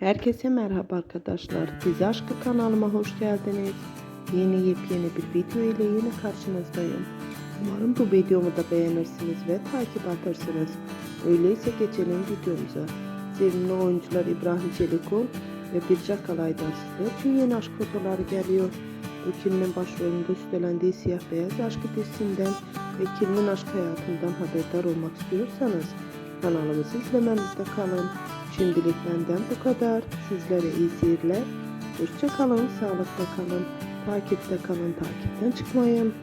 Herkese merhaba arkadaşlar. Dizi Aşkı kanalıma hoş geldiniz. Yeni yepyeni bir video ile yine karşınızdayım. Umarım bu videomu da beğenirsiniz ve takip edersiniz. Öyleyse geçelim videomuza. Sevimli oyuncular İbrahim Çelikol ve Birce Kalay'dan sizler için yeni aşk fotoğrafları geliyor. Öykünün başrolünde üstlendiği Siyah Beyaz Aşkı dizisinden ve Kirli'nin aşk hayatından haberdar olmak istiyorsanız kanalımızı izlememizde kalın. Şimdilik benden bu kadar. Sizlere iyi seyirler. Hoşça kalın, sağlıkla kalın. Takipte kalın, takipten çıkmayın.